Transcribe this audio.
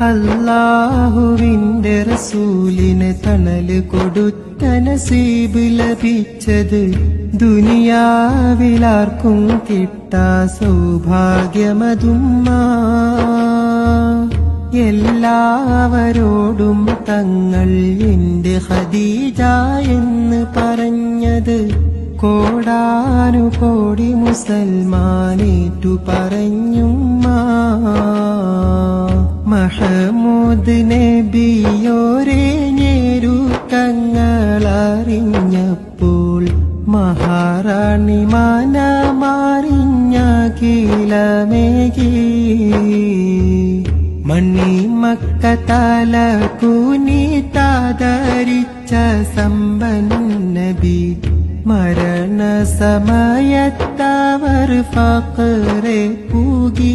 അല്ലാഹുവിന്റെ റസൂലിന് തണൽ കൊടുത്ത നസീബ് ലഭിച്ചത് ദുനിയാവിലാർക്കും കിട്ടാ സൗഭാഗ്യമതുമ്മ. എല്ലാവരോടും തങ്ങൾ എന്റെ ഹദീജ എന്ന് പറഞ്ഞത് കോടാനുകോടി മുസൽമാനേറ്റു പറഞ്ഞുമ്മ മഹമൂദ് നബിയോരെ ഞെരുക്കങ്ങളറിഞ്ഞപ്പോൾ മഹാറാണി മനമാറിഞ്ഞ കീലമേകി മണ്ണി മക്ക തല കൂനി താതരിച്ച സമ്പന്നബി മരണസമയത്തവർ ഫക്കറെ പൂകി